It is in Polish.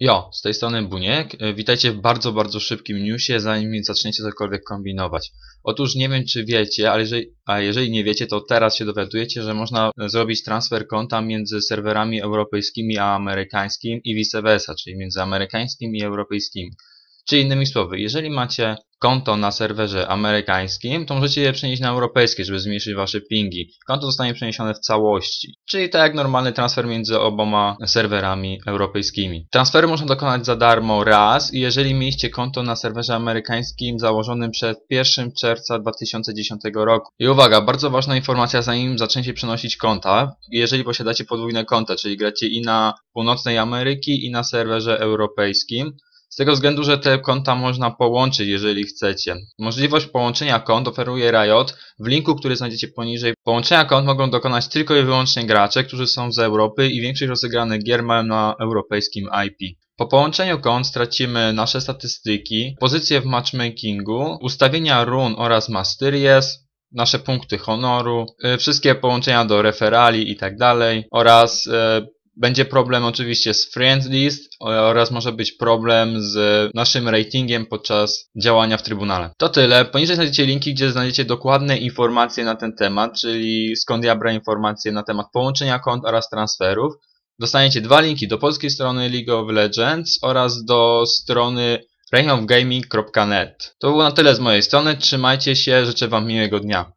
Jo, z tej strony Buniek. E, Witajcie w bardzo, bardzo szybkim newsie, zanim zaczniecie cokolwiek kombinować. Otóż nie wiem, czy wiecie, ale jeżeli, a jeżeli nie wiecie, to teraz się dowiadujecie, że można e, zrobić transfer konta między serwerami europejskimi a amerykańskim i vice versa, czyli między amerykańskim i europejskimi. Czy innymi słowy, jeżeli macie konto na serwerze amerykańskim, to możecie je przenieść na europejskie, żeby zmniejszyć wasze pingi. Konto zostanie przeniesione w całości. Czyli tak jak normalny transfer między oboma serwerami europejskimi. Transfery można dokonać za darmo raz i jeżeli mieliście konto na serwerze amerykańskim założonym przed 1 czerwca 2010 roku. I uwaga, bardzo ważna informacja zanim zaczniecie przenosić konta. Jeżeli posiadacie podwójne konta, czyli gracie i na północnej Ameryki i na serwerze europejskim, z tego względu, że te konta można połączyć, jeżeli chcecie. Możliwość połączenia kont oferuje Riot. W linku, który znajdziecie poniżej. Połączenia kont mogą dokonać tylko i wyłącznie gracze, którzy są z Europy i większość rozegranych gier mają na europejskim IP. Po połączeniu kont stracimy nasze statystyki, pozycje w matchmakingu, ustawienia run oraz masteries, nasze punkty honoru, y, wszystkie połączenia do referali i tak dalej oraz y, będzie problem oczywiście z friend list oraz może być problem z naszym ratingiem podczas działania w Trybunale. To tyle. Poniżej znajdziecie linki, gdzie znajdziecie dokładne informacje na ten temat, czyli skąd ja brałem informacje na temat połączenia kont oraz transferów. Dostaniecie dwa linki do polskiej strony League of Legends oraz do strony reignofgaming.net. To było na tyle z mojej strony. Trzymajcie się, życzę Wam miłego dnia.